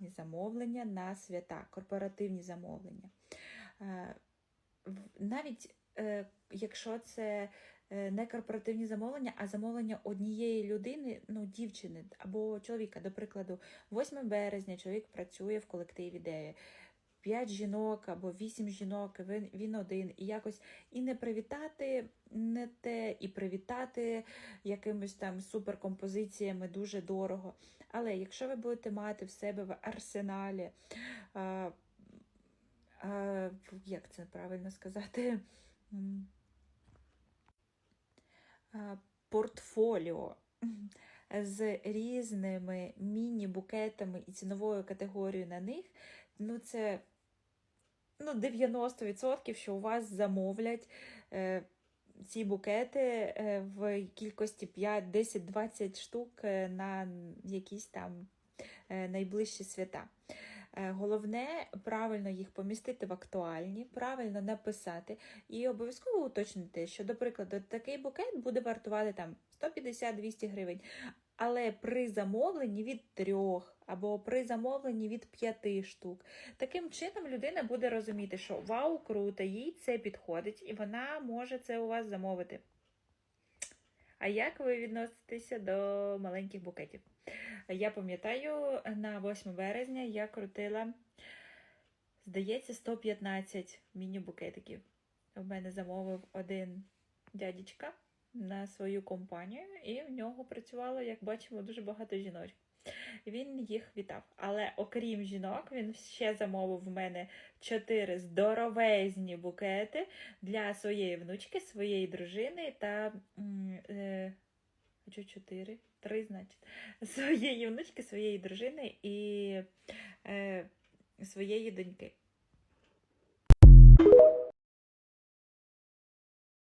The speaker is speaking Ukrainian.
замовлення на свята, корпоративні замовлення. Е, Навіть е, якщо це е, не корпоративні замовлення, а замовлення однієї людини, ну, дівчини або чоловіка. До прикладу, 8 березня чоловік працює в колективі, де 5 жінок або 8 жінок, він, він один, і якось і не привітати не те, і привітати якимись там суперкомпозиціями дуже дорого. Але якщо ви будете мати в себе в арсеналі, а, а, як це правильно сказати? Портфоліо з різними міні-букетами і ціновою категорією на них, ну це ну, 90%, що у вас замовлять е, ці букети е, в кількості 5, 10, 20 штук е, на якісь там е, найближчі свята. Головне правильно їх помістити в актуальні, правильно написати і обов'язково уточнити, що, до прикладу, такий букет буде вартувати там 150-200 гривень. Але при замовленні від трьох або при замовленні від п'яти штук. Таким чином людина буде розуміти, що вау, круто, їй це підходить, і вона може це у вас замовити. А як ви відноситеся до маленьких букетів? Я пам'ятаю, на 8 березня я крутила, здається, 115 міні-букетиків. У мене замовив один дядечка на свою компанію, і в нього працювало, як бачимо, дуже багато жіночок. Він їх вітав. Але окрім жінок, він ще замовив в мене чотири здоровезні букети для своєї внучки, своєї дружини та. Е? Три, значить. Своєї внучки, своєї дружини і е, своєї доньки.